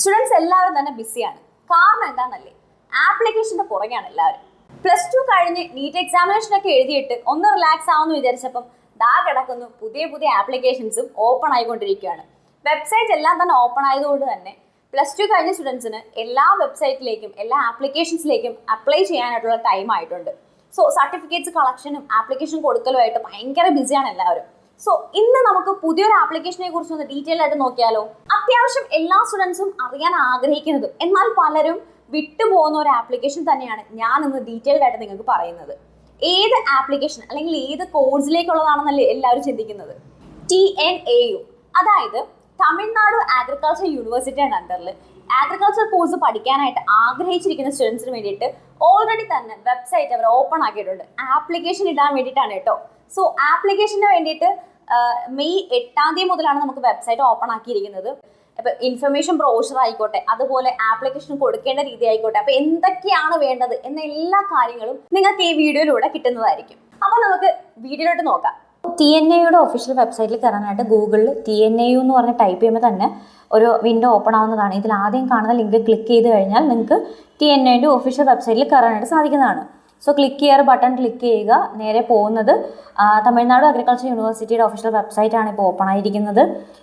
Students എല്ലാവരും തന്നെ ബിസിയാണ് കാരണം എന്താണെന്നല്ലേ ആപ്ലിക്കേഷന്റെ പുറകെയാണ് എല്ലാവരും. പ്ലസ് ടു കഴിഞ്ഞ് നീറ്റ് എക്സാമിനേഷൻ ഒക്കെ എഴുതിയിട്ട് ഒന്ന് റിലാക്സ് ആവുമെന്ന് വിചാരിച്ചപ്പം ദാ കിടക്കുന്നു പുതിയ പുതിയ ആപ്ലിക്കേഷൻസും ഓപ്പൺ ആയിക്കൊണ്ടിരിക്കുകയാണ്. വെബ്സൈറ്റ് എല്ലാം തന്നെ ഓപ്പൺ ആയതുകൊണ്ട് തന്നെ പ്ലസ് ടു കഴിഞ്ഞ സ്റ്റുഡൻസിന് എല്ലാ വെബ്സൈറ്റിലേക്കും എല്ലാ ആപ്ലിക്കേഷൻസിലേക്കും അപ്ലൈ ചെയ്യാനായിട്ടുള്ള ടൈം ആയിട്ടുണ്ട്. സോ സർട്ടിഫിക്കറ്റ്സ് കളക്ഷനും ആപ്ലിക്കേഷൻ കൊടുക്കലുമായിട്ട് ഭയങ്കര ബിസിയാണ് എല്ലാവരും. സോ ഇന്ന് നമുക്ക് പുതിയൊരു ആപ്ലിക്കേഷനെ കുറിച്ച് ഒന്ന് ഡീറ്റെയിൽ ആയിട്ട് നോക്കിയാലോ? അത്യാവശ്യം എല്ലാ സ്റ്റുഡൻസും അറിയാൻ ആഗ്രഹിക്കുന്നത്. എന്നാൽ പലരും വിട്ടുപോകുന്ന ഒരു ആപ്ലിക്കേഷൻ തന്നെയാണ് ഞാൻ ഇന്ന് ഡീറ്റെയിൽഡ് ആയിട്ട് നിങ്ങൾക്ക് പറയുന്നത്. ഏത് ആപ്ലിക്കേഷൻ അല്ലെങ്കിൽ ഏത് കോഴ്സിലേക്കുള്ളതാണെന്നല്ലേ എല്ലാവരും ചിന്തിക്കുന്നത്? ടി എൻ എ യു അതായത് തമിഴ്നാട് അഗ്രികൾച്ചർ യൂണിവേഴ്സിറ്റിയുടെ അണ്ടറിൽ അഗ്രികൾച്ചർ കോഴ്സ് പഠിക്കാനായിട്ട് ആഗ്രഹിച്ചിരിക്കുന്ന സ്റ്റുഡൻസിന് വേണ്ടിയിട്ട് ഓൾറെഡി തന്നെ വെബ്സൈറ്റ് അവർ ഓപ്പൺ ആക്കിയിട്ടുണ്ട്. ആപ്ലിക്കേഷൻ ഇടാൻ വേണ്ടിയിട്ടാണ് കേട്ടോ. സോ ആപ്ലിക്കേഷന് വേണ്ടിയിട്ട് മെയ് എട്ടാം തീയതി മുതലാണ് നമുക്ക് വെബ്സൈറ്റ് ഓപ്പൺ ആക്കിയിരിക്കുന്നത്. അപ്പൊ ഇൻഫർമേഷൻ ബ്രോഷർ ആയിക്കോട്ടെ അതുപോലെ ആപ്ലിക്കേഷൻ കൊടുക്കേണ്ട രീതി ആയിക്കോട്ടെ അപ്പൊ എന്തൊക്കെയാണ് വേണ്ടത് എന്ന എല്ലാ കാര്യങ്ങളും നിങ്ങൾക്ക് ഈ വീഡിയോയിലൂടെ കിട്ടുന്നതായിരിക്കും. അപ്പൊ നമുക്ക് വീഡിയോയിലോട്ട് നോക്കാം. ടി എൻ എയുടെ ഒഫീഷ്യൽ വെബ്സൈറ്റിൽ കയറാനായിട്ട് ഗൂഗിളിൽ ടി എൻ എ യു എന്ന് പറഞ്ഞ് ടൈപ്പ് ചെയ്യുമ്പോൾ തന്നെ ഒരു വിൻഡോ ഓപ്പൺ ആവുന്നതാണ്. ഇതിൽ ആദ്യം കാണുന്ന ലിങ്ക് ക്ലിക്ക് ചെയ്ത് കഴിഞ്ഞാൽ നിങ്ങൾക്ക് ടി എൻ എയുടെ ഒഫീഷ്യൽ വെബ്സൈറ്റിൽ കയറാനായിട്ട് സാധിക്കുന്നതാണ്. സോ ക്ലിക്ക് ചെയ്യാറ് ബട്ടൺ ക്ലിക്ക് ചെയ്യുക. നേരെ പോകുന്നത് തമിഴ്നാട് അഗ്രികൾച്ചർ യൂണിവേഴ്സിറ്റിയുടെ ഒഫീഷ്യൽ വെബ്സൈറ്റ് ആണ് ഇപ്പോൾ ഓപ്പൺ ആയിരിക്കുന്നത്.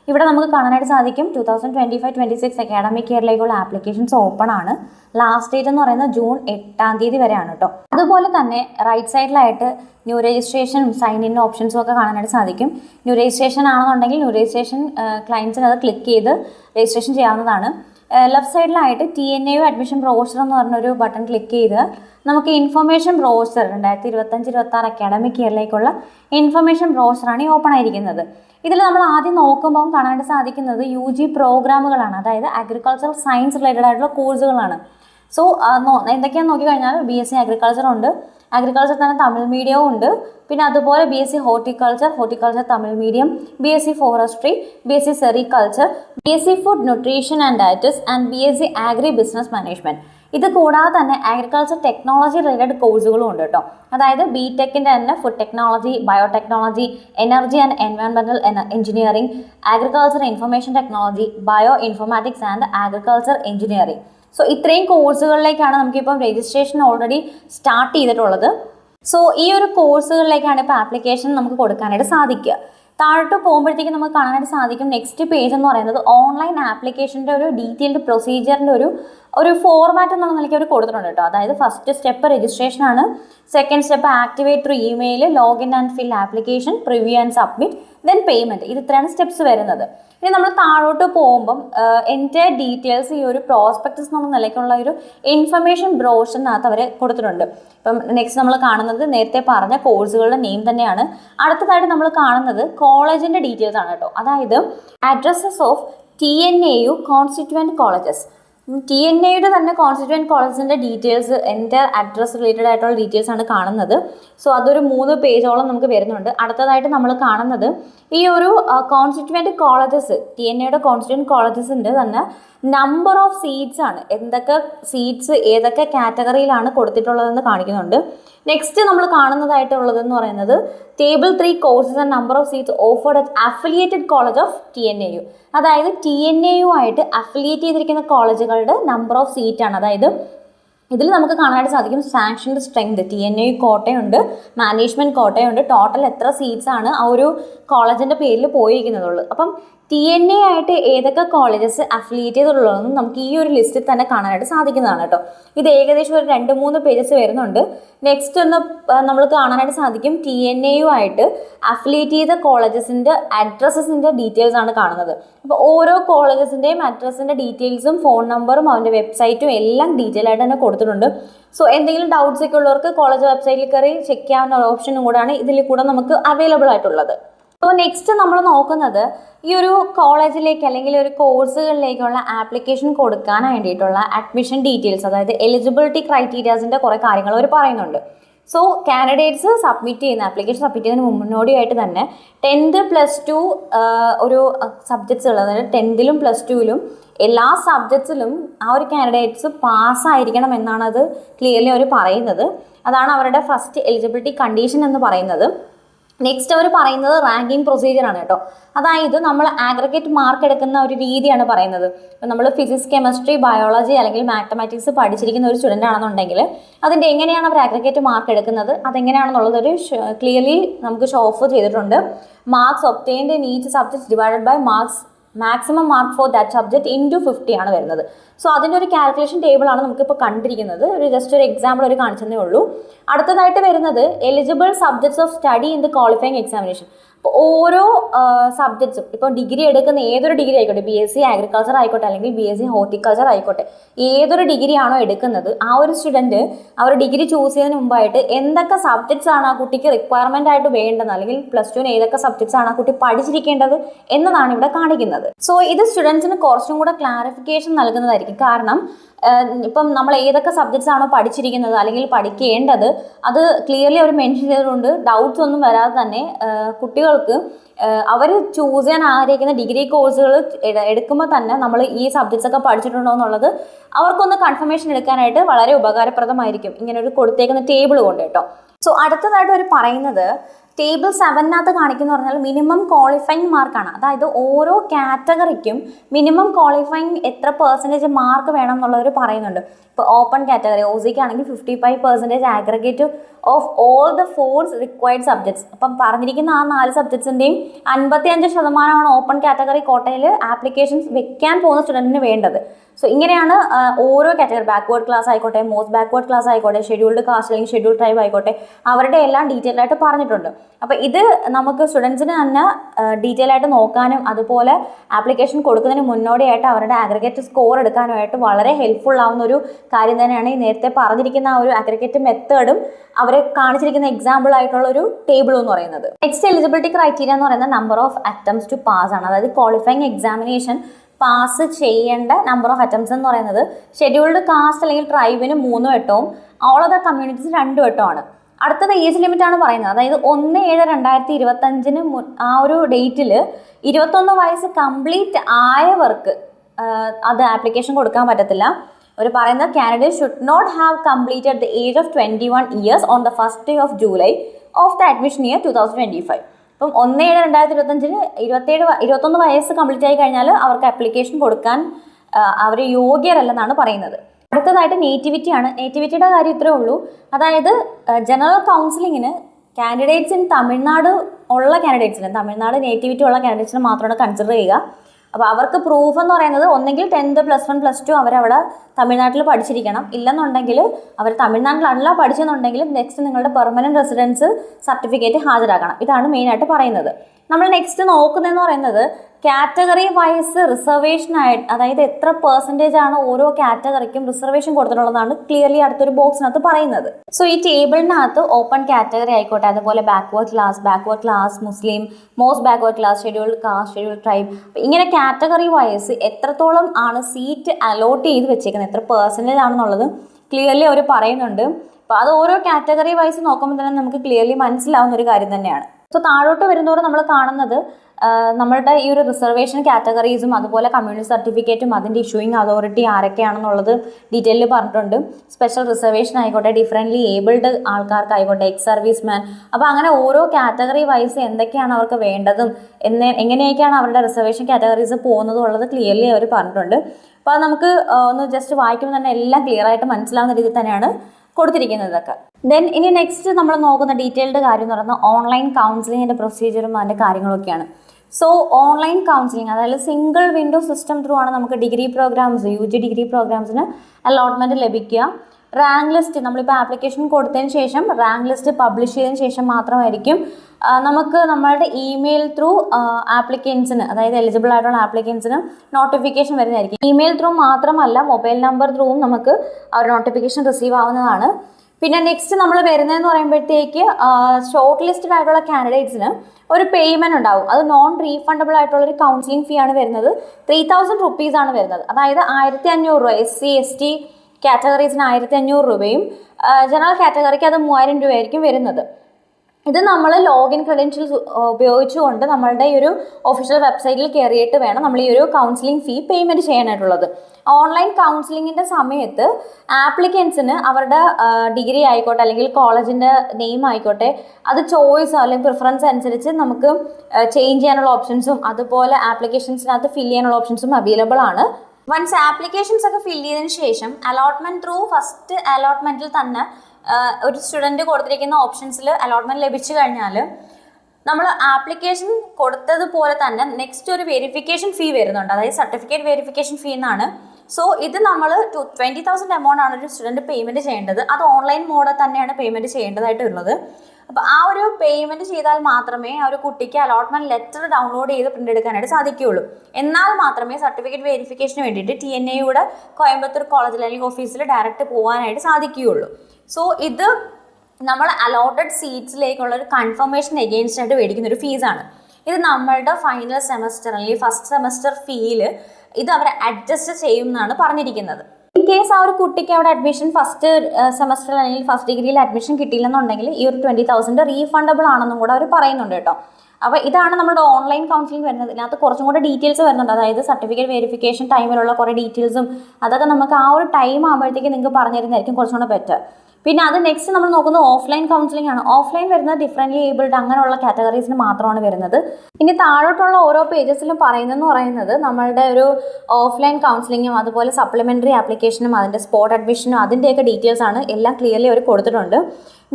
ഇവിടെ നമുക്ക് കാണാനായിട്ട് സാധിക്കും two thousand twenty five twenty six academic ഇയറിലേക്കുള്ള applications open ആണ്. ലാസ്റ്റ് ഡേറ്റ് എന്ന് പറയുന്നത് ജൂൺ എട്ടാം തീയതി വരെയാണ് കേട്ടോ അതുപോലെ തന്നെ റൈറ്റ് സൈഡിലായിട്ട് ന്യൂ രജിസ്ട്രേഷനും സൈൻ ഇൻ ഓപ്ഷൻസും ഒക്കെ കാണാനായിട്ട് സാധിക്കും. ന്യൂ രജിസ്ട്രേഷൻ ആണെന്നുണ്ടെങ്കിൽ ന്യൂ രജിസ്ട്രേഷൻ ക്ലയൻസിന് അത് ക്ലിക്ക് ചെയ്ത് രജിസ്ട്രേഷൻ ചെയ്യാവുന്നതാണ്. ലെഫ്റ്റ് സൈഡിലായിട്ട് T N A admission brochure എന്ന് പറഞ്ഞൊരു ബട്ടൺ ക്ലിക്ക് ചെയ്ത് നമുക്ക് ഇൻഫർമേഷൻ ബ്രോഷർ രണ്ടായിരത്തി ഇരുപത്തഞ്ച് ഇരുപത്തി ആറ് അക്കാഡമിക് ഇയറിലേക്കുള്ള ഇൻഫർമേഷൻ ബ്രോഷറാണ് ഈ ഓപ്പൺ ആയിരിക്കുന്നത്. ഇതിൽ നമ്മൾ ആദ്യം നോക്കുമ്പോൾ കാണാൻ സാധിക്കുന്നത് യു ജി പ്രോഗ്രാമുകളാണ് അതായത് അഗ്രികൾച്ചറൽ സയൻസ് റിലേറ്റഡ് ആയിട്ടുള്ള കോഴ്സുകളാണ് സോ എന്തൊക്കെയാണെന്ന് നോക്കിക്കഴിഞ്ഞാൽ ബി എസ് സി അഗ്രികൾച്ചർ ഉണ്ട്. അഗ്രികൾച്ചർ തന്നെ തമിഴ് മീഡിയവും ഉണ്ട്. പിന്നെ അതുപോലെ B S C horticulture horticulture Tamil medium B S C forestry B S C sericulture B S C food nutrition and diets and B S C agri business management ഇത് കൂടാതെ തന്നെ agriculture technology related കോഴ്സുകളും ഉണ്ട് കേട്ടോ അതായത് B ടെക്കിന്റെ തന്നെ food technology biotechnology energy and എൻവയോൺമെന്റൽ engineering agriculture information technology bio informatics and agriculture engineering so ഇത്രയും കോഴ്സുകളിലേക്കാണ് നമുക്കിപ്പം രജിസ്ട്രേഷൻ ഓൾറെഡി സ്റ്റാർട്ട് ചെയ്തിട്ടുള്ളത്. സോ ഈ ഒരു കോഴ്സുകളിലേക്കാണ് ഇപ്പോൾ ആപ്ലിക്കേഷൻ നമുക്ക് കൊടുക്കാനായിട്ട് സാധിക്കുക. താഴോട്ട് പോകുമ്പോഴത്തേക്കും നമുക്ക് കാണാനായിട്ട് സാധിക്കും. നെക്സ്റ്റ് പേജ് എന്ന് പറയുന്നത് ഓൺലൈൻ ആപ്ലിക്കേഷന്റെ ഒരു ഡീറ്റെയിൽഡ് പ്രൊസീജിയറിന്റെ ഒരു ഒരു ഫോർമാറ്റ് എന്നുള്ള നിലയ്ക്ക് അവർ കൊടുത്തിട്ടുണ്ട് കേട്ടോ. അതായത് ഫസ്റ്റ് സ്റ്റെപ്പ് രജിസ്ട്രേഷൻ ആണ്. Second step activate through email login and fill application preview and submit then payment ഇത് ഇത്രയാണ് സ്റ്റെപ്സ് വരുന്നത്. ഇനി നമ്മൾ താഴോട്ട് പോകുമ്പം എന്റെ ഡീറ്റെയിൽസ് ഈ ഒരു പ്രോസ്പെക്ടസ് എന്നുള്ള നിലയ്ക്കുള്ള ഒരു ഇൻഫർമേഷൻ ബ്രോഷറിനകത്ത് അവർ കൊടുത്തിട്ടുണ്ട്. ഇപ്പം നെക്സ്റ്റ് നമ്മൾ കാണുന്നത് നേരത്തെ പറഞ്ഞ കോഴ്സുകളുടെ നെയിം തന്നെയാണ്. അടുത്തതായിട്ട് നമ്മൾ കാണുന്നത് കോളേജിന്റെ ഡീറ്റെയിൽസ് ആണ് കേട്ടോ. അതായത് addresses of T N A U constituent colleges T N എയുടെ തന്നെ കോൺസ്റ്റിറ്റ്യൻ കോളേജിന്റെ ഡീറ്റെയിൽസ് എന്റെ അഡ്രസ് റിലേറ്റഡ് ആയിട്ടുള്ള ഡീറ്റെയിൽസ് ആണ് കാണുന്നത്. സോ അതൊരു മൂന്ന് പേജോളം നമുക്ക് വരുന്നുണ്ട്. അടുത്തതായിട്ട് നമ്മൾ കാണുന്നത് ഈ ഒരു കോൺസ്റ്റിറ്റ്യുവന്റ് കോളേജസ് ടി എൻ എയുടെ കോൺസ്റ്റിറ്റ്യൻ കോളേജസിന്റെ തന്നെ നമ്പർ ഓഫ് സീറ്റ്സ് ആണ്. എന്തൊക്കെ സീറ്റ്സ് ഏതൊക്കെ കാറ്റഗറിയിലാണ് കൊടുത്തിട്ടുള്ളതെന്ന് കാണിക്കുന്നുണ്ട്. നെക്സ്റ്റ് നമ്മൾ കാണുന്നതായിട്ടുള്ളതെന്ന് പറയുന്നത് table three courses and number of seats offered at affiliated college of T N A U അതായത് ടി എൻ എ യു ആയിട്ട് അഫിലിയേറ്റ് ചെയ്തിരിക്കുന്ന കോളേജുകളുടെ നമ്പർ ഓഫ് സീറ്റാണ് അതായത് ഇതിൽ നമുക്ക് കാണാനായിട്ട് സാധിക്കും sanctioned strength T N A കോട്ടയുണ്ട് management കോട്ടയുണ്ട്. ടോട്ടൽ എത്ര സീറ്റ്സ് ആണ് ആ ഒരു കോളേജിന്റെ പേരിൽ പോയിരിക്കുന്നതുള്ളൂ. അപ്പം ടി എൻ എ ആയിട്ട് ഏതൊക്കെ കോളേജസ് അഫിലിയേറ്റ് ചെയ്തിട്ടുള്ളതെന്ന് നമുക്ക് ഈ ഒരു ലിസ്റ്റിൽ തന്നെ കാണാനായിട്ട് സാധിക്കുന്നതാണ് കേട്ടോ. ഇത് ഏകദേശം ഒരു രണ്ട് മൂന്ന് പേജസ് വരുന്നുണ്ട്. നെക്സ്റ്റ് ഒന്ന് നമ്മൾ കാണാനായിട്ട് സാധിക്കും ടി എൻ എ യു ആയിട്ട് അഫിലിയേറ്റ് ചെയ്ത കോളേജസിന്റെ അഡ്രസ്സസിന്റെ ഡീറ്റെയിൽസ് ആണ് കാണുന്നത്. അപ്പോൾ ഓരോ കോളേജസിന്റെയും അഡ്രസ്സിന്റെ ഡീറ്റെയിൽസും ഫോൺ നമ്പറും അവന്റെ വെബ്സൈറ്റും എല്ലാം ഡീറ്റെയിൽ ആയിട്ട് തന്നെ കൊടുത്തിട്ടുണ്ട്. സോ എന്തെങ്കിലും ഡൗട്ട്സ് ഒക്കെ ഉള്ളവർക്ക് കോളേജ് വെബ്സൈറ്റിൽ കയറി ചെക്ക് ചെയ്യാവുന്ന ഓപ്ഷനും കൂടാണ് ഇതിൽ കൂടെ നമുക്ക് അവൈലബിൾ ആയിട്ടുള്ളത്. സോ നെക്സ്റ്റ് നമ്മൾ നോക്കുന്നത് ഈ ഒരു കോളേജിലേക്ക് അല്ലെങ്കിൽ ഒരു കോഴ്സുകളിലേക്കുള്ള ആപ്ലിക്കേഷൻ കൊടുക്കാൻ വേണ്ടിയിട്ടുള്ള അഡ്മിഷൻ ഡീറ്റെയിൽസ് അതായത് എലിജിബിലിറ്റി ക്രൈറ്റീരിയാസിന്റെ കുറേ കാര്യങ്ങൾ അവർ പറയുന്നുണ്ട്. സോ കാൻഡിഡേറ്റ്സ് സബ്മിറ്റ് ചെയ്യുന്ന ആപ്ലിക്കേഷൻ സബ്മിറ്റ് ചെയ്യുന്നതിന് മുന്നോടിയായിട്ട് തന്നെ ടെൻത്ത് പ്ലസ് ടു ഒരു സബ്ജക്ട്സുകൾ അതായത് ടെൻത്തിലും പ്ലസ് ടുവിലും എല്ലാ സബ്ജക്ട്സിലും ആ ഒരു കാൻഡിഡേറ്റ്സ് പാസ്സായിരിക്കണം എന്നാണ് അത് ക്ലിയർലി അവർ പറയുന്നത്. അതാണ് അവരുടെ ഫസ്റ്റ് എലിജിബിലിറ്റി കണ്ടീഷൻ എന്ന് പറയുന്നത്. നെക്സ്റ്റ് അവർ പറയുന്നത് റാങ്കിങ് പ്രൊസീജിയർ ആണ് കേട്ടോ. അതായത് നമ്മൾ ആഗ്രഗേറ്റ് മാർക്ക് എടുക്കുന്ന ഒരു രീതിയാണ് പറയുന്നത്. നമ്മൾ ഫിസിക്സ് കെമിസ്ട്രി ബയോളജി അല്ലെങ്കിൽ മാത്തമാറ്റിക്സ് പഠിച്ചിരിക്കുന്ന ഒരു സ്റ്റുഡന്റ് ആണെന്നുണ്ടെങ്കിൽ അതിന്റെ എങ്ങനെയാണ് അവർ ആഗ്രഗേറ്റ് മാർക്ക് എടുക്കുന്നത്? അതെങ്ങനെയാണെന്നുള്ളത് ഒരു ക്ലിയർലി നമുക്ക് ഷോ ഓഫ് ചെയ്തിട്ടുണ്ട്. Marks obtained in each subject divided by marks maximum mark for that subject into fifty ആണ് വരുന്നത്. സോ അതിന്റെ ഒരു കാൽക്കുലേഷൻ ടേബിളാണ് നമുക്കിപ്പോൾ കണ്ടിരിക്കുന്നത്. ഒരു ജസ്റ്റ് ഒരു എക്സാമ്പിൾ ഒരു കാണിച്ചതേ ഉള്ളൂ. അടുത്തതായിട്ട് വരുന്നത് eligible subjects of study in the qualifying examination ഓരോ സബ്ജക്ട്സും ഇപ്പോൾ ഡിഗ്രി എടുക്കുന്ന ഏതൊരു ഡിഗ്രി ആയിക്കോട്ടെ ബി എസ് സി അഗ്രികൾച്ചർ ആയിക്കോട്ടെ അല്ലെങ്കിൽ ബി എസ് സി ഹോർട്ടിക്കൾച്ചർ ആയിക്കോട്ടെ ഏതൊരു ഡിഗ്രി ആണോ എടുക്കുന്നത് ആ ഒരു സ്റ്റുഡന്റ് അവർ ഡിഗ്രി ചൂസ് ചെയ്യുന്നതിന് മുമ്പായിട്ട് എന്തൊക്കെ സബ്ജക്ട്സ് ആണ് ആ കുട്ടിക്ക് റിക്വയർമെന്റ് ആയിട്ട് വേണ്ടത് അല്ലെങ്കിൽ പ്ലസ് ടുവിന് ഏതൊക്കെ സബ്ജക്ട്സ് ആണ് ആ കുട്ടി പഠിച്ചിരിക്കേണ്ടത് എന്നതാണ് ഇവിടെ കാണിക്കുന്നത്. സോ ഇത് സ്റ്റുഡൻസിന് കുറച്ചും കൂടെ ക്ലാരിഫിക്കേഷൻ നൽകുന്നതായിരിക്കും. കാരണം ഇപ്പം നമ്മൾ ഏതൊക്കെ സബ്ജക്ട്സ് ആണോ പഠിച്ചിരിക്കുന്നത് അല്ലെങ്കിൽ പഠിക്കേണ്ടത് അത് ക്ലിയർലി അവർ മെൻഷൻ ചെയ്തിട്ടുണ്ട് ഡൗട്ട്സ് ഒന്നും വരാതെ തന്നെ ആഹ് കുട്ടികൾക്ക് അവർ ചൂസ് ചെയ്യാൻ ആഗ്രഹിക്കുന്ന ഡിഗ്രി കോഴ്സുകൾ എടുക്കുമ്പോൾ തന്നെ നമ്മൾ ഈ സബ്ജക്ട്സ് ഒക്കെ പഠിച്ചിട്ടുണ്ടോ എന്നുള്ളത് അവർക്കൊന്ന് കൺഫർമേഷൻ എടുക്കാനായിട്ട് വളരെ ഉപകാരപ്രദമായിരിക്കും. ഇങ്ങനെ ഒരു കൊടുത്തേക്കുന്ന ടേബിൾ കൊണ്ട് കേട്ടോ. സോ അടുത്തതായിട്ട് അവർ പറയുന്നത് ടേബിൾ സെവനകത്ത് കാണിക്കുന്ന പറഞ്ഞാൽ മിനിമം ക്വാളിഫൈങ് മാർക്കാണ് അതായത് ഓരോ കാറ്റഗറിക്കും മിനിമം ക്വാളിഫൈങ് എത്ര പെർസെന്റേജ് മാർക്ക് വേണം എന്നുള്ളവർ പറയുന്നുണ്ട്. ഇപ്പോൾ ഓപ്പൺ കാറ്റഗറി ഒ സിക്ക് ആണെങ്കിൽ fifty five percentage aggregate of all the fours required subjects അപ്പം പറഞ്ഞിരിക്കുന്ന ആ നാല് സബ്ജക്ട്സിന്റെയും അൻപത്തി അഞ്ച് ശതമാനമാണ് ഓപ്പൺ കാറ്റഗറി കോട്ടയിൽ ആപ്ലിക്കേഷൻസ് വെക്കാൻ പോകുന്ന സ്റ്റുഡന്റിന് വേണ്ടത്. സോ ഇങ്ങനെയാണ് ഓരോ കാറ്റഗറി ബാക്ക്വേർഡ് ക്ലാസ് ആയിക്കോട്ടെ മോസ്റ്റ് ബാക്ക്വേർഡ് ക്ലാസ് ആയിക്കോട്ടെ ഷെഡ്യൂൾഡ് കാസ്റ്റ് അല്ലെങ്കിൽ ഷെഡ്യൂൾ ട്രൈബ് ആയിക്കോട്ടെ അവരുടെ എല്ലാം ഡീറ്റെയിൽ ആയിട്ട് പറഞ്ഞിട്ടുണ്ട്. അപ്പോൾ ഇത് നമുക്ക് സ്റ്റുഡൻസിന് തന്നെ ഡീറ്റെയിൽ ആയിട്ട് നോക്കാനും അതുപോലെ ആപ്ലിക്കേഷൻ കൊടുക്കുന്നതിന് മുന്നോടിയായിട്ട് അവരുടെ അഗ്രഗേറ്റ് സ്കോർ എടുക്കാനുമായിട്ട് വളരെ ഹെൽപ്ഫുൾ ആവുന്ന ഒരു കാര്യം തന്നെയാണ് ഈ നേരത്തെ പറഞ്ഞിരിക്കുന്ന ആ ഒരു അഗ്രഗേറ്റ് മെത്തേഡും അവരെ കാണിച്ചിരിക്കുന്ന എക്സാമ്പിൾ ആയിട്ടുള്ള ഒരു ടേബിൾ എന്ന് പറയുന്നത്. നെക്സ്റ്റ് എലിജിബിലിറ്റി ക്രൈറ്റീരിയ എന്ന് പറയുന്നത് number of attempts to pass ആണ്. അതായത് ക്വാളിഫയിങ് എക്സാമിനേഷൻ പാസ് ചെയ്യേണ്ട നമ്പർ ഓഫ് അറ്റംപ്റ്റ്സ് എന്ന് പറയുന്നത് ഷെഡ്യൂൾഡ് കാസ്റ്റ് അല്ലെങ്കിൽ ട്രൈബിന് മൂന്ന് വട്ടവും ഓൾ അതർ കമ്മ്യൂണിറ്റീസ് രണ്ട് വട്ടമാണ് അടുത്തത് ഏജ് ലിമിറ്റ് ആണ് പറയുന്നത്. അതായത് ഒന്ന് ഏഴ് രണ്ടായിരത്തി ഇരുപത്തഞ്ചിന് മു ആ ഒരു ഡേറ്റിൽ ഇരുപത്തൊന്ന് വയസ്സ് കംപ്ലീറ്റ് ആയവർക്ക് അത് ആപ്ലിക്കേഷൻ കൊടുക്കാൻ പറ്റത്തില്ല. അവർ പറയുന്നത് candidate should not have completed the age of twenty one years on the first day of July of the admission year two thousand twenty five ഇപ്പം ഒന്ന് ഏഴ് രണ്ടായിരത്തി ഇരുപത്തഞ്ചിന് ഇരുപത്തേഴ് ഇരുപത്തൊന്ന് വയസ്സ് കംപ്ലീറ്റ് ആയി കഴിഞ്ഞാൽ അവർക്ക് അപ്ലിക്കേഷൻ കൊടുക്കാൻ അവർ യോഗ്യരല്ലെന്നാണ് പറയുന്നത്. അടുത്തതായിട്ട് നേറ്റിവിറ്റി ആണ്. നേറ്റിവിറ്റിയുടെ കാര്യം ഇത്രേ ഉള്ളൂ. അതായത് ജനറൽ കൗൺസിലിങ്ങിന് കാൻഡിഡേറ്റ്സ് ഇൻ തമിഴ്നാട് ഉള്ള കാൻഡിഡേറ്റ്സിന് തമിഴ്നാട് നേറ്റിവിറ്റി ഉള്ള കാൻഡിഡേറ്റ്സിന് മാത്രമാണ് കൺസിഡർ ചെയ്യുക. അപ്പോൾ അവർക്ക് പ്രൂഫ് എന്ന് പറയുന്നത് ഒന്നെങ്കിൽ tenth plus one plus two അവരവിടെ തമിഴ്നാട്ടിൽ പഠിച്ചിരിക്കണം. ഇല്ലെന്നുണ്ടെങ്കിൽ അവർ തമിഴ്നാട്ടിലല്ല പഠിച്ചെന്നുണ്ടെങ്കിൽ നെക്സ്റ്റ് നിങ്ങളുടെ പെർമനന്റ് റെസിഡൻസ് സർട്ടിഫിക്കറ്റ് ഹാജരാക്കണം. ഇതാണ് മെയിനായിട്ട് പറയുന്നത്. നമ്മൾ നെക്സ്റ്റ് നോക്കുന്നതെന്ന് പറയുന്നത് കാറ്റഗറി വൈസ് റിസർവേഷൻ ആയിട്ട് അതായത് എത്ര പെർസെന്റേജ് ആണ് ഓരോ കാറ്റഗറിക്കും റിസർവേഷൻ കൊടുത്തിട്ടുള്ളതാണ് ക്ലിയർലി അടുത്തൊരു ബോക്സിനകത്ത് പറയുന്നത്. സോ ഈ ടേബിളിനകത്ത് ഓപ്പൺ കാറ്റഗറി ആയിക്കോട്ടെ അതുപോലെ backward class backward class Muslim most backward class scheduled caste scheduled tribe ഇങ്ങനെ കാറ്റഗറി വൈസ് എത്രത്തോളം ആണ് സീറ്റ് അലോട്ട് ചെയ്ത് വെച്ചേക്കുന്നത് എത്ര പെർസെന്റേജ് ആണെന്നുള്ളത് ക്ലിയർലി അവർ പറയുന്നുണ്ട്. അപ്പോൾ അത് ഓരോ കാറ്റഗറി വൈസ് നോക്കുമ്പോൾ തന്നെ നമുക്ക് ക്ലിയർലി മനസ്സിലാവുന്ന ഒരു കാര്യം തന്നെയാണ്. സോ താഴോട്ട് വരുന്നതോടെ നമ്മൾ കാണുന്നത് നമ്മളുടെ ഈ ഒരു റിസർവേഷൻ കാറ്റഗറീസും അതുപോലെ കമ്മ്യൂണിറ്റി സർട്ടിഫിക്കറ്റും അതിന്റെ ഇഷ്യൂയിങ് അതോറിറ്റി ആരൊക്കെയാണെന്നുള്ളത് ഡീറ്റെയിൽ പറഞ്ഞിട്ടുണ്ട്. സ്പെഷ്യൽ റിസർവേഷൻ ആയിക്കോട്ടെ ഡിഫറെന്റ്ലി ഏബിൾഡ് ആൾക്കാർക്കായിക്കോട്ടെ എക്സ് സർവീസ് മാൻ അപ്പോൾ അങ്ങനെ ഓരോ കാറ്റഗറി വൈസ് എന്തൊക്കെയാണ് അവർക്ക് വേണ്ടതും എന്ന് എങ്ങനെയൊക്കെയാണ് അവരുടെ റിസർവേഷൻ കാറ്റഗറീസ് പോകുന്നതും ഉള്ളത് ക്ലിയർലി അവർ പറഞ്ഞിട്ടുണ്ട്. അപ്പോൾ നമുക്ക് ഒന്ന് ജസ്റ്റ് വായിക്കുമ്പോൾ തന്നെ എല്ലാം ക്ലിയർ ആയിട്ട് മനസ്സിലാവുന്ന രീതിയിൽ തന്നെയാണ് കൊടുത്തിരിക്കുന്നതൊക്കെ. ദെൻ ഇനി നെക്സ്റ്റ് നമ്മൾ നോക്കുന്ന ഡീറ്റെയിൽഡ് കാര്യം എന്ന് പറയുന്നത് ഓൺലൈൻ കൗൺസിലിങ്ങിന്റെ പ്രൊസീജിയറും അതിന്റെ കാര്യങ്ങളൊക്കെയാണ്. സോ ഓൺലൈൻ കൗൺസിലിംഗ് അതായത് സിംഗിൾ വിൻഡോ സിസ്റ്റം ത്രൂ ആണ് നമുക്ക് degree programmes U G degree പ്രോഗ്രാംസിന് allotment ലഭിക്കുക. റാങ്ക് ലിസ്റ്റ് നമ്മളിപ്പോൾ ആപ്ലിക്കേഷൻ കൊടുത്തതിന് ശേഷം റാങ്ക് ലിസ്റ്റ് പബ്ലിഷ് ചെയ്തതിന് ശേഷം മാത്രമായിരിക്കും. നമുക്ക് നമ്മളുടെ ഇമെയിൽ ത്രൂ ആപ്ലിക്കൻസിന് അതായത് എലിജിബിൾ ആയിട്ടുള്ള ആപ്ലിക്കൻസിന് നോട്ടിഫിക്കേഷൻ വരുന്നതായിരിക്കും. ഇമെയിൽ ത്രൂ മാത്രമല്ല മൊബൈൽ നമ്പർ ത്രൂവും നമുക്ക് ഒരു നോട്ടിഫിക്കേഷൻ റിസീവ് ആവുന്നതാണ്. പിന്നെ നെക്സ്റ്റ് നമ്മൾ വരുന്നതെന്ന് പറയുമ്പോഴത്തേക്ക് ഷോർട്ട് ലിസ്റ്റഡ് ആയിട്ടുള്ള കാൻഡിഡേറ്റ്സിന് ഒരു പേയ്മെന്റ് ഉണ്ടാവും. അത് നോൺ റീഫണ്ടബിൾ ആയിട്ടുള്ള ഒരു കൗൺസിലിംഗ് ഫീ ആണ് വരുന്നത്. ത്രീ തൗസൻഡ് റുപ്പീസ് ആണ് വരുന്നത്. അതായത് ആയിരത്തി അഞ്ഞൂറ് രൂപ എസ് സി എസ് ടി കാറ്റഗറീസിന് ആയിരത്തി അഞ്ഞൂറ് രൂപയും ജനറൽ കാറ്റഗറിക്ക് അത് മൂവായിരം രൂപയായിരിക്കും വരുന്നത്. ഇത് നമ്മൾ ലോഗിൻ ക്രെഡൻഷ്യൽസ് ഉപയോഗിച്ചുകൊണ്ട് നമ്മളുടെ ഈ ഒരു ഒഫീഷ്യൽ വെബ്സൈറ്റിൽ കയറിയിട്ട് വേണം നമ്മൾ ഈ ഒരു കൗൺസിലിംഗ് ഫീ പേയ്മെന്റ് ചെയ്യാനായിട്ടുള്ളത്. ഓൺലൈൻ കൗൺസിലിങ്ങിന്റെ സമയത്ത് ആപ്ലിക്കൻസിന് അവരുടെ ഡിഗ്രി ആയിക്കോട്ടെ അല്ലെങ്കിൽ കോളേജിന്റെ നെയിം ആയിക്കോട്ടെ അത് ചോയ്സ് അല്ലെങ്കിൽ പ്രിഫറൻസ് അനുസരിച്ച് നമുക്ക് ചേഞ്ച് ചെയ്യാനുള്ള ഓപ്ഷൻസും അതുപോലെ ആപ്ലിക്കേഷൻസിനകത്ത് ഫില്ല് ചെയ്യാനുള്ള ഓപ്ഷൻസും അവൈലബിൾ ആണ്. വൺസ് ആപ്ലിക്കേഷൻസ് ഒക്കെ ഫില്ല് ചെയ്തതിന് ശേഷം അലോട്ട്മെന്റ് ത്രൂ ഫസ്റ്റ് അലോട്ട്മെന്റിൽ തന്നെ ഒരു സ്റ്റുഡന്റ് കൊടുത്തിരിക്കുന്ന ഓപ്ഷൻസിൽ അലോട്ട്മെന്റ് ലഭിച്ചു കഴിഞ്ഞാൽ നമ്മൾ ആപ്ലിക്കേഷൻ കൊടുത്തതുപോലെ തന്നെ നെക്സ്റ്റ് ഒരു വെരിഫിക്കേഷൻ ഫീ വരുന്നുണ്ട്. അതായത് സർട്ടിഫിക്കറ്റ് വെരിഫിക്കേഷൻ ഫീ എന്നാണ്. സോ ഇത് നമ്മൾ ടു ട്വന്റി തൗസൻഡ് എമൗണ്ട് ആണ് ഒരു സ്റ്റുഡന്റ് പേയ്മെന്റ് ചെയ്യേണ്ടത്. അത് ഓൺലൈൻ മോഡിൽ തന്നെയാണ് പേയ്മെന്റ് ചെയ്യേണ്ടതായിട്ടുള്ളത്. അപ്പോൾ ആ ഒരു പേയ്മെന്റ് ചെയ്താൽ മാത്രമേ ആ ഒരു കുട്ടിക്ക് അലോട്ട്മെന്റ് ലെറ്റർ ഡൗൺലോഡ് ചെയ്ത് പ്രിന്റ് എടുക്കാനായിട്ട് സാധിക്കുകയുള്ളൂ. എന്നാൽ മാത്രമേ സർട്ടിഫിക്കറ്റ് വെരിഫിക്കേഷന് വേണ്ടിയിട്ട് ടി എൻ എയുടെ കോയമ്പത്തൂർ കോളേജിൽ അല്ലെങ്കിൽ ഓഫീസിൽ ഡയറക്റ്റ് പോകാനായിട്ട് സാധിക്കുകയുള്ളൂ. സോ ഇത് നമ്മൾ അലോട്ടഡ് സീറ്റ്സിലേക്കുള്ള ഒരു കൺഫർമേഷൻ എഗെയിൻസ്റ്റ് ആയിട്ട് മേടിക്കുന്ന ഒരു ഫീസാണ് ഇത് നമ്മളുടെ ഫൈനൽ സെമസ്റ്റർ അല്ലെങ്കിൽ ഫസ്റ്റ് സെമസ്റ്റർ ഫീൽ ഇത് അവർ അഡ്ജസ്റ്റ് ചെയ്യും എന്നാണ് പറഞ്ഞിരിക്കുന്നത്. ഇൻ കേസ് ആ ഒരു കുട്ടിക്ക് അവിടെ അഡ്മിഷൻ ഫസ്റ്റ് സെമസ്റ്റർ അല്ലെങ്കിൽ ഫസ്റ്റ് ഡിഗ്രിയിൽ അഡ്മിഷൻ കിട്ടിയില്ലെന്നുണ്ടെങ്കിൽ ഈ ഒരു ട്വന്റി തൗസൻഡ് റീഫണ്ടബിൾ ആണെന്നും കൂടെ അവർ പറയുന്നുണ്ട് കേട്ടോ. അപ്പോൾ ഇതാണ് നമ്മുടെ ഓൺലൈൻ കൗൺസിലിംഗ് വരുന്നത്. ഇതിനകത്ത് കുറച്ചും കൂടെ ഡീറ്റെയിൽസ് വരുന്നുണ്ട്. അതായത് സർട്ടിഫിക്കറ്റ് വെരിഫിക്കേഷൻ ടൈമിലുള്ള കുറേ ഡീറ്റെയിൽസും അതൊക്കെ നമുക്ക് ആ ഒരു ടൈം ആകുമ്പോഴത്തേക്ക് നിങ്ങൾക്ക് പറഞ്ഞു തരുന്നതായിരിക്കും കുറച്ചും കൂടെ ബെറ്റർ പിന്നെ അത് നെക്സ്റ്റ് നമ്മൾ നോക്കുന്നത് ഓഫ്ലൈൻ കൗൺസിലിംഗ് ആണ്. ഓഫ്ലൈൻ വരുന്നത് ഡിഫറെന്റ്ലി ഏബിൾഡ് അങ്ങനെയുള്ള കാറ്റഗറീസിന് മാത്രമാണ് വരുന്നത്. ഇനി താഴോട്ടുള്ള ഓരോ പേജസിലും പറയുന്നതെന്ന് പറയുന്നത് നമ്മളുടെ ഒരു ഓഫ്ലൈൻ കൗൺസിലിങ്ങും അതുപോലെ സപ്ലിമെന്ററി ആപ്ലിക്കേഷനും അതിന്റെ സ്പോട്ട് അഡ്മിഷനും അതിന്റെയൊക്കെ ഡീറ്റെയിൽസ് ആണ് എല്ലാം ക്ലിയർലി അവർ കൊടുത്തിട്ടുണ്ട്.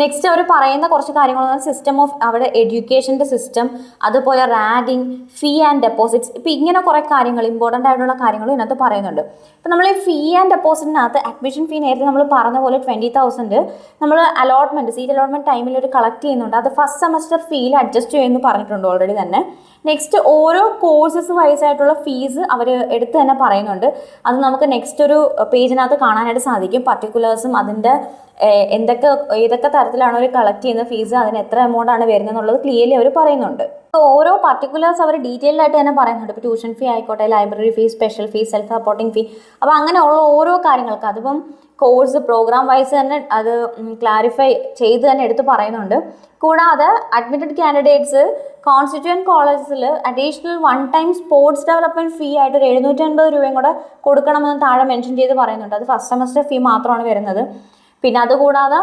നെക്സ്റ്റ് അവർ പറയുന്ന കുറച്ച് കാര്യങ്ങൾ സിസ്റ്റം ഓഫ് അവിടെ എഡ്യൂക്കേഷന്റെ സിസ്റ്റം അതുപോലെ റാഗിങ് ഫീ ആൻഡ് ഡെപ്പോസിറ്റ്സ് ഇപ്പം ഇങ്ങനെ കുറേ കാര്യങ്ങൾ ഇമ്പോർട്ടന്റ് ആയിട്ടുള്ള കാര്യങ്ങളും ഇതിനകത്ത് പറയുന്നുണ്ട്. ഇപ്പം നമ്മൾ ഈ ഫീ ആൻഡ് ഡെപ്പോസിറ്റിനകത്ത് അഡ്മിഷൻ ഫീ നേരത്തെ നമ്മൾ പറഞ്ഞ പോലെ ട്വന്റി തൗസൻഡ് നമ്മൾ അലോട്ട്മെന്റ് സീറ്റ് അലോട്ട്മെന്റ് ടൈമിൽ ഒരു കളക്ട് ചെയ്യുന്നുണ്ട്. അത് ഫസ്റ്റ് സെമസ്റ്റർ ഫീയിൽ അഡ്ജസ്റ്റ് ചെയ്യുമെന്ന് പറഞ്ഞിട്ടുണ്ട് ഓൾറെഡി തന്നെ. നെക്സ്റ്റ് ഓരോ കോഴ്സസ് വൈസ് ആയിട്ടുള്ള ഫീസ് അവർ എടുത്ത് തന്നെ പറയുന്നുണ്ട്. അത് നമുക്ക് നെക്സ്റ്റ് ഒരു പേജിനകത്ത് കാണാനായിട്ട് സാധിക്കും. പർട്ടിക്കുലേഴ്സും അതിന്റെ എന്തൊക്കെ ഏതൊക്കെ തരത്തിലാണ് അവർ കളക്ട് ചെയ്യുന്ന ഫീസ് അതിന് എത്ര എമൗണ്ട് ആണ് വരുന്നത് എന്നുള്ളത് ക്ലിയർലി അവർ പറയുന്നുണ്ട്. ഓരോ പർട്ടിക്കുലേഴ്സ് അവർ ഡീറ്റെയിൽഡ് ആയിട്ട് തന്നെ പറയുന്നുണ്ട്. ഇപ്പോൾ ട്യൂഷൻ ഫീ ആയിക്കോട്ടെ library fee special fee self supporting fee അപ്പോൾ അങ്ങനെയുള്ള ഓരോ കാര്യങ്ങൾക്ക് അതിപ്പം കോഴ്സ് പ്രോഗ്രാം വൈസ് തന്നെ അത് ക്ലാരിഫൈ ചെയ്ത് തന്നെ എടുത്ത് പറയുന്നുണ്ട്. കൂടാതെ admitted candidates constituent കോളേജസിൽ additional one time sports development fee ആയിട്ട് ഒരു എഴുന്നൂറ്റി അൻപത് രൂപയും കൂടെ കൊടുക്കണമെന്ന് താഴെ മെൻഷൻ ചെയ്ത് പറയുന്നുണ്ട്. അത് ഫസ്റ്റ് സെമസ്റ്റർ ഫീ മാത്രമാണ് വരുന്നത്. പിന്നെ അതുകൂടാതെ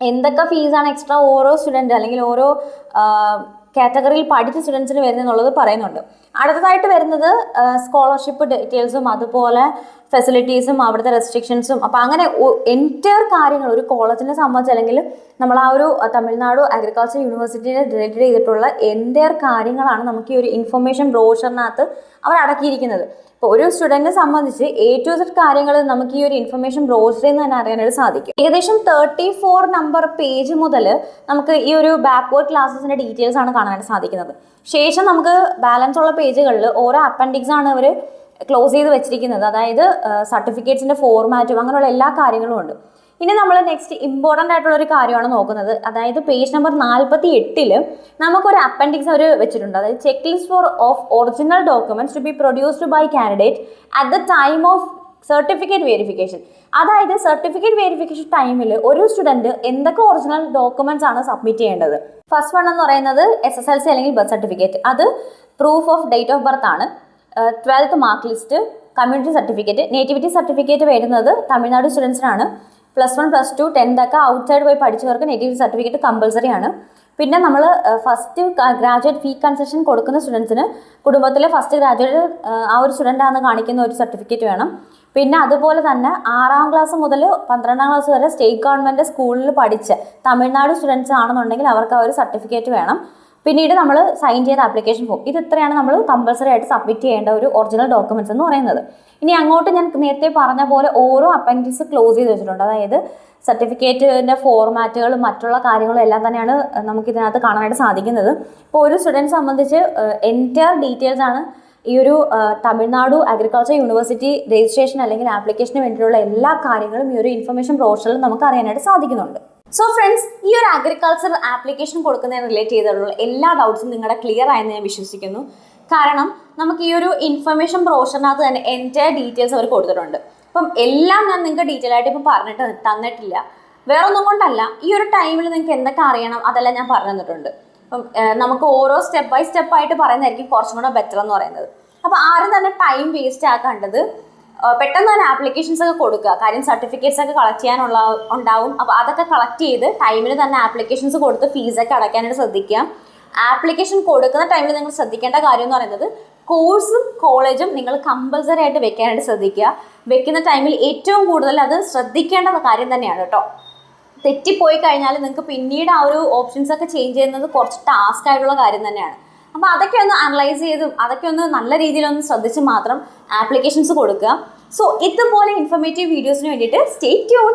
എന്തൊക്കെ ഫീസാണ് എക്സ്ട്രാ ഓരോ സ്റ്റുഡന്റ് അല്ലെങ്കിൽ ഓരോ കാറ്റഗറിയിൽ പഠിച്ച സ്റ്റുഡൻസിന് വരുന്നതെന്നുള്ളത് പറയുന്നുണ്ട്. അടുത്തതായിട്ട് വരുന്നത് സ്കോളർഷിപ്പ് ഡീറ്റെയിൽസും അതുപോലെ ഫെസിലിറ്റീസും അവിടുത്തെ റെസ്ട്രിക്ഷൻസും അപ്പോൾ അങ്ങനെ എന്റയർ കാര്യങ്ങൾ ഒരു കോളേജിനെ സംബന്ധിച്ച് അല്ലെങ്കിൽ നമ്മൾ ആ ഒരു തമിഴ്നാട് അഗ്രികൾച്ചർ യൂണിവേഴ്സിറ്റിനെ റിലേറ്റഡ് ചെയ്തിട്ടുള്ള എന്റയർ കാര്യങ്ങളാണ് നമുക്ക് ഈ ഒരു ഇൻഫർമേഷൻ ബ്രോഷറിനകത്ത് അവർ അടക്കിയിരിക്കുന്നത്. ഇപ്പോൾ ഒരു സ്റ്റുഡന്റിനെ സംബന്ധിച്ച് എ ടു സെഡ് കാര്യങ്ങൾ നമുക്ക് ഈ ഒരു ഇൻഫർമേഷൻ ബ്രോസറിൽ നിന്ന് തന്നെ അറിയാനായിട്ട് സാധിക്കും. ഏകദേശം തേർട്ടി ഫോർ നമ്പർ പേജ് മുതൽ നമുക്ക് ഈ ഒരു ബാക്ക്വേർഡ് ക്ലാസ്സസിന്റെ ഡീറ്റെയിൽസ് ആണ് കാണാനായിട്ട് സാധിക്കുന്നത്. ശേഷം നമുക്ക് ബാലൻസ് ഉള്ള പേജുകളിൽ ഓരോ അപ്പൻഡിക്സ് ആണ് അവർ ക്ലോസ് ചെയ്ത് വെച്ചിരിക്കുന്നത്. അതായത് സർട്ടിഫിക്കറ്റ്സിന്റെ ഫോർമാറ്റും അങ്ങനെയുള്ള എല്ലാ കാര്യങ്ങളും ഉണ്ട്. ഇനി നമ്മൾ നെക്സ്റ്റ് ഇമ്പോർട്ടന്റ് ആയിട്ടുള്ള ഒരു കാര്യമാണ് നോക്കുന്നത്. അതായത് പേജ് നമ്പർ നാൽപ്പത്തി എട്ടിൽ നമുക്കൊരു അപ്പൻഡിക്സ് അവർ വെച്ചിട്ടുണ്ട്. അതായത് check list for of original documents to be produced by candidate at the time of certificate verification അതായത് സർട്ടിഫിക്കറ്റ് വെരിഫിക്കേഷൻ ടൈമിൽ ഒരു സ്റ്റുഡന്റ് എന്തൊക്കെ ഒറിജിനൽ ഡോക്യുമെന്റ്സ് ആണ് സബ്മിറ്റ് ചെയ്യേണ്ടത്? ഫസ്റ്റ് വൺ എന്ന് പറയുന്നത് എസ് എസ് എൽ സി അല്ലെങ്കിൽ ബർത്ത് സർട്ടിഫിക്കറ്റ് അത് proof of date of birth ആണ്. Twelfth mark list community certificate nativity certificate വരുന്നത് Tamil Nadu സ്റ്റുഡൻസിനാണ് plus one plus two tenth ഒക്കെ ഔട്ട്സൈഡ് പോയി പഠിച്ചവർക്ക് നെഗറ്റീവ് സർട്ടിഫിക്കറ്റ് കമ്പൽസറി ആണ്. പിന്നെ നമ്മൾ ഫസ്റ്റ് ഗ്രാജുവേറ്റ് ഫീ കൺസെഷൻ കൊടുക്കുന്ന സ്റ്റുഡൻസിന് കുടുംബത്തിലെ ഫസ്റ്റ് ഗ്രാജുവേറ്റ് ആ ഒരു സ്റ്റുഡന്റ് ആണെന്ന് കാണിക്കുന്ന ഒരു സർട്ടിഫിക്കറ്റ് വേണം. പിന്നെ അതുപോലെ തന്നെ ആറാം ക്ലാസ് മുതൽ പന്ത്രണ്ടാം ക്ലാസ് വരെ സ്റ്റേറ്റ് ഗവൺമെന്റ് സ്കൂളിൽ പഠിച്ച് തമിഴ്നാട് സ്റ്റുഡൻസ് ആണെന്നുണ്ടെങ്കിൽ അവർക്ക് ആ ഒരു സർട്ടിഫിക്കറ്റ് വേണം. പിന്നീട് നമ്മൾ സൈൻ ചെയ്ത ആപ്ലിക്കേഷൻ ഫോം ഇത് ഇത്രയാണ് നമ്മൾ കമ്പൽസറി ആയിട്ട് സബ്മിറ്റ് ചെയ്യേണ്ട ഒരു ഒറിജിനൽ ഡോക്യുമെന്റ്സ് എന്ന് പറയുന്നത്. ഇനി അങ്ങോട്ട് ഞാൻ നേരത്തെ പറഞ്ഞ പോലെ ഓരോ അപ്പൻഡിക്സ് ക്ലോസ് ചെയ്ത് വെച്ചിട്ടുണ്ട്. അതായത് സർട്ടിഫിക്കറ്റിന്റെ ഫോർമാറ്റുകളും മറ്റുള്ള കാര്യങ്ങളും എല്ലാം തന്നെയാണ് നമുക്ക് ഇതിനകത്ത് കാണാനായിട്ട് സാധിക്കുന്നത്. ഇപ്പോൾ ഒരു സ്റ്റുഡന്റ് സംബന്ധിച്ച് എന്റയർ ഡീറ്റെയിൽസ് ആണ് ഈ ഒരു തമിഴ്നാടു അഗ്രികൾച്ചർ യൂണിവേഴ്സിറ്റി രജിസ്ട്രേഷൻ അല്ലെങ്കിൽ ആപ്ലിക്കേഷന് വേണ്ടിയിട്ടുള്ള എല്ലാ കാര്യങ്ങളും ഈ ഒരു ഇൻഫർമേഷൻ ബ്രോഷറിൽ നമുക്ക് അറിയാനായിട്ട് സാധിക്കുന്നുണ്ട്. സോ ഫ്രണ്ട്സ് ഈ ഒരു അഗ്രികൾച്ചർ ആപ്ലിക്കേഷൻ കൊടുക്കുന്നതിന് റിലേറ്റ് ചെയ്തിട്ടുള്ള എല്ലാ ഡൗട്ട്സും നിങ്ങളുടെ ക്ലിയർ ആയെന്ന് ഞാൻ വിശ്വസിക്കുന്നു. കാരണം നമുക്ക് ഈ ഒരു ഇൻഫർമേഷൻ ബ്രോഷറിനകത്ത് തന്നെ എന്റെ ഡീറ്റെയിൽസ് അവർ കൊടുത്തിട്ടുണ്ട്. അപ്പം എല്ലാം ഞാൻ നിങ്ങൾക്ക് ഡീറ്റെയിൽ ആയിട്ട് ഇപ്പം പറഞ്ഞിട്ട് തന്നിട്ടില്ല. വേറെ ഒന്നും കൊണ്ടല്ല ഈ ഒരു ടൈമിൽ നിങ്ങൾക്ക് എന്തൊക്കെ അറിയണം അതെല്ലാം ഞാൻ പറഞ്ഞു തന്നിട്ടുണ്ട്. അപ്പം നമുക്ക് ഓരോ സ്റ്റെപ്പ് ബൈ സ്റ്റെപ്പ് ആയിട്ട് പറയുന്നതായിരിക്കും കുറച്ചും കൂടെ ബെറ്റർ എന്ന് പറയുന്നത്. അപ്പോൾ ആരും തന്നെ ടൈം വേസ്റ്റ് ആക്കാണ്ടത് പെട്ടെന്ന് തന്നെ ആപ്ലിക്കേഷൻസ് ഒക്കെ കൊടുക്കുക. കാര്യം സർട്ടിഫിക്കറ്റ്സ് ഒക്കെ കളക്ട് ചെയ്യാനുള്ള ഉണ്ടാവും. അപ്പോൾ അതൊക്കെ കളക്ട് ചെയ്ത് ടൈമിൽ തന്നെ ആപ്ലിക്കേഷൻസ് കൊടുത്ത് ഫീസൊക്കെ അടയ്ക്കാനായിട്ട് ശ്രദ്ധിക്കുക. ആപ്ലിക്കേഷൻ കൊടുക്കുന്ന ടൈമിൽ നിങ്ങൾ ശ്രദ്ധിക്കേണ്ട കാര്യം എന്ന് പറയുന്നത് കോഴ്സും കോളേജും നിങ്ങൾ കമ്പൽസറി ആയിട്ട് വെക്കാനായിട്ട് ശ്രദ്ധിക്കുക. വെക്കുന്ന ടൈമിൽ ഏറ്റവും കൂടുതൽ അത് ശ്രദ്ധിക്കേണ്ട കാര്യം തന്നെയാണ് കേട്ടോ. തെറ്റിപ്പോയി കഴിഞ്ഞാൽ നിങ്ങൾക്ക് പിന്നീട് ആ ഒരു ഓപ്ഷൻസ് ഒക്കെ ചേഞ്ച് ചെയ്യുന്നത് കുറച്ച് ടാസ്ക് ആയിട്ടുള്ള കാര്യം തന്നെയാണ്. അപ്പോൾ അതൊക്കെ ഒന്ന് അനലൈസ് ചെയ്ത് അതൊക്കെ ഒന്ന് നല്ല രീതിയിലൊന്ന് ശ്രദ്ധിച്ച് മാത്രം ആപ്ലിക്കേഷൻസ് കൊടുക്കുക. സോ ഇതുപോലെ ഇൻഫർമേറ്റീവ് വീഡിയോസിന് വേണ്ടിയിട്ട് സ്റ്റേ ട്യൂൺ